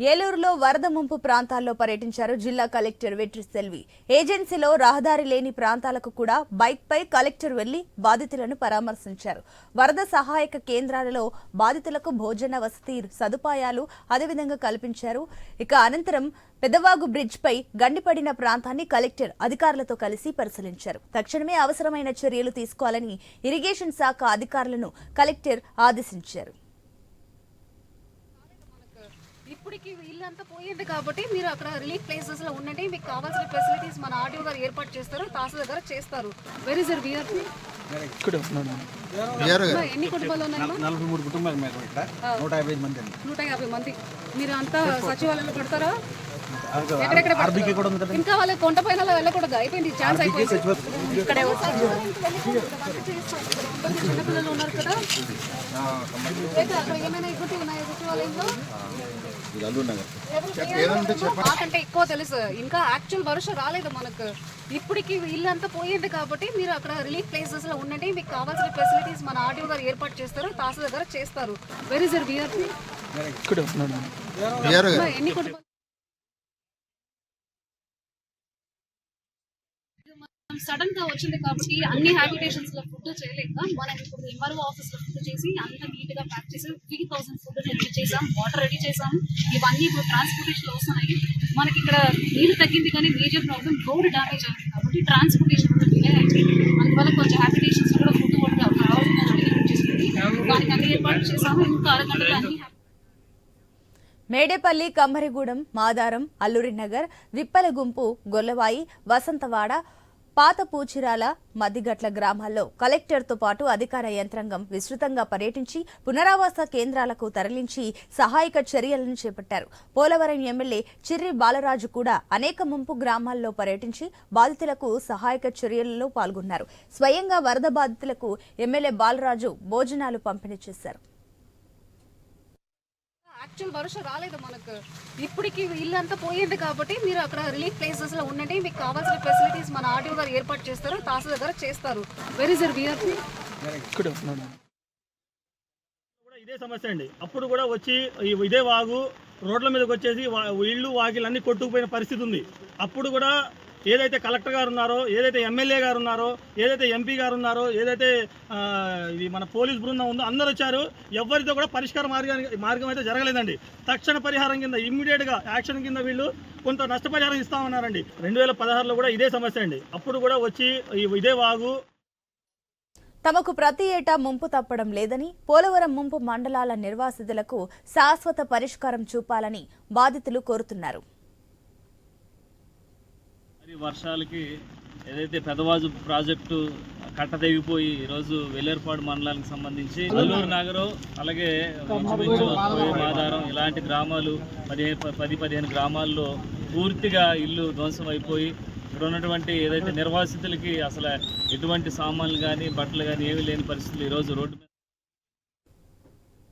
ఏలూరులో వరద ముంపు ప్రాంతాల్లో పర్యటించారు జిల్లా కలెక్టర్ వెట్రి సెల్వి. ఏజెన్సీలో రహదారి లేని ప్రాంతాలకు కూడా బైక్పై కలెక్టర్ వెళ్ళి బాధితులను పరామర్శించారు. వరద సహాయక కేంద్రాలలో బాధితులకు భోజన వసతి సదుపాయాలు అదేవిధంగా కల్పించారు. ఇక అనంతరం పెద్దవాగు బ్రిడ్జ్పై గండిపడిన ప్రాంతాన్ని కలెక్టర్ అధికారులతో కలిసి పరిశీలించారు. తక్షణమే అవసరమైన చర్యలు తీసుకోవాలని ఇరిగేషన్ శాఖ అధికారులను కలెక్టర్ ఆదేశించారు. ఇప్పటికి ఇల్లంతా పోయింది కాబట్టి మీరు అక్కడ రిలీఫ్ ప్లేసెస్లో ఉండండి. మీకు కావాల్సిన ఫెసిలిటీస్ మన ఆర్టీఓ గారు ఏర్పాటు చేస్తారు తహసీల్ దగ్గర చేస్తారు. వెర్ ఇస్ యర్ విఆర్పి ఇక్కడ ఎన్ని కుటుంబాలు ఉన్నాయి నలభై మూడు కుటుంబాలు ఇక్కడ. నూట యాభై మంది నూట యాభై మంది. మీరు అంతా సచివాలయంలో పెడతారా? ఇంకా వాళ్ళ కొండ పైన అలా వెళ్ళకూడదు? అయిపోయింది ఛాన్స్ అయిపోయింది. ఇక్కడే చిన్నపిల్లలు ఉన్నారు కదా. అక్కడ ఏమైనా ఎగ్గుటి ఉన్నాయా సచివాలయంలో? మాకంటే ఎక్కువ తెలుసు. ఇంకా యాక్చువల్ వర్షం రాలేదు మనకు. ఇప్పటికి ఇల్లంతా పోయింది కాబట్టి మీరు అక్కడ రిలీఫ్ ప్లేసెస్లో ఉండండి. మీకు కావాల్సిన ఫెసిలిటీస్ మన ఆర్టీఓ గారు ఏర్పాటు చేస్తారు తహసీల్ దగ్గర చేస్తారు. వెర్ ఇస్ యర్ ఎన్ని కుటుంబాలు సడన్గా వచ్చింది కాబట్టి అన్ని హ్యాబిటేషన్స్లో ఫుడ్ చేయలేక మనం ఇప్పుడు ఎంఆర్ఓ ఆఫీస్లో ఫుడ్ చేసి అంత నీట్గా ప్యాక్ చేసి త్రీ థౌసండ్ ఫుడ్ రెడీ చేసాం వాటర్ రెడీ చేసాం ఇవన్నీ ఇప్పుడు ట్రాన్స్పోర్టేషన్లో వస్తున్నాయి. మనకి ఇక్కడ నీరు తగ్గింది కానీ మేజర్ ప్రాబ్లం రోడ్ డ్యామేజ్ అయింది కాబట్టి ట్రాన్స్పోర్టేషన్ కూడా డిలే అయింది. అందువల్ల కొంచెం హ్యాబిటేషన్స్ కూడా ఫుడ్ కూడా కావాల్సిన చేసుకుంది దానికి అన్ని ఏర్పాటు చేసాము. ఇంకా అరగంటలో అన్ని మేడేపల్లి కమ్మరిగూడెం మాదారం అల్లూరినగర్ విప్పలగుంపు గొల్లవాయి వసంతవాడ పాత పూచిరాల మద్దిగట్ల గ్రామాల్లో కలెక్టర్తో పాటు అధికార యంత్రాంగం విస్తృతంగా పర్యటించి పునరావాస కేంద్రాలకు తరలించి సహాయక చర్యలను చేపట్టారు. పోలవరం ఎమ్మెల్యే చిర్రి బాలరాజు కూడా అనేక ముంపు గ్రామాల్లో పర్యటించి బాధితులకు సహాయక చర్యలలో పాల్గొన్నారు. స్వయంగా వరద బాధితులకు ఎమ్మెల్యే బాలరాజు భోజనాలు పంపిణీ చేశారు. యాక్చువల్ వర్షం రాలేదు మనకు. ఇప్పటికి ఇల్లంతా పోయింది కాబట్టి మీరు అక్కడ రిలీఫ్ ప్లేసెస్లో ఉండండి. మీకు కావాల్సిన ఫెసిలిటీస్ మన ఆర్టీఓ గారు ఏర్పాటు చేస్తారు తహసీల్ దగ్గర చేస్తారు. వెర్ ఇస్ యర్ విఆర్పి ఇక్కడ ఉన్నాడు కూడా ఇదే సమస్య అండి. అప్పుడు కూడా వచ్చి ఇదే వాగు రోడ్ల మీదకి వచ్చేసి ఇళ్ళు వాకిలు అన్ని కొట్టుకుపోయిన పరిస్థితి ఉంది. అప్పుడు కూడా ఏదైతే కలెక్టర్ గారు ఉన్నారో ఏదైతే ఎమ్మెల్యే గారు ఉన్నారో ఏదైతే ఎంపీ గారు ఉన్నారో ఏదైతే ఇది మన పోలీస్ బృందం ఉందో అందరు వచ్చారు. ఎవరితో కూడా పరిష్కార మార్గానికి మార్గం అయితే జరగలేదండి. తక్షణ పరిహారం కింద ఇమ్మీడియట్గా యాక్షన్ కింద వీళ్ళు కొంత నష్టపరిహారం ఇస్తామన్నారండి. రెండు వేల పదహారులో కూడా ఇదే సమస్య అండి. అప్పుడు కూడా వచ్చి ఇదే వాగు. తమకు ప్రతి ఏటా ముంపు తప్పడం లేదని పోలవరం ముంపు మండలాల నిర్వాసితులకు శాశ్వత పరిష్కారం చూపాలని బాధితులు కోరుతున్నారు. మరి వర్షాలకి ఏదైతే పెదవాజు ప్రాజెక్టు కట్టదెగిపోయి ఈరోజు వెల్లేర్పాడు మండలానికి సంబంధించి అల్లూరు నగరం అలాగే ఇంచుమించు మాదారం ఇలాంటి గ్రామాలు పదిహేను పది పదిహేను గ్రామాల్లో పూర్తిగా ఇల్లు ధ్వంసం అయిపోయి ఇక్కడ ఉన్నటువంటి ఏదైతే నిర్వాసితులకి అసలు ఎటువంటి సామాన్లు కానీ బట్టలు కానీ ఏమీ లేని పరిస్థితులు ఈరోజు రోడ్డు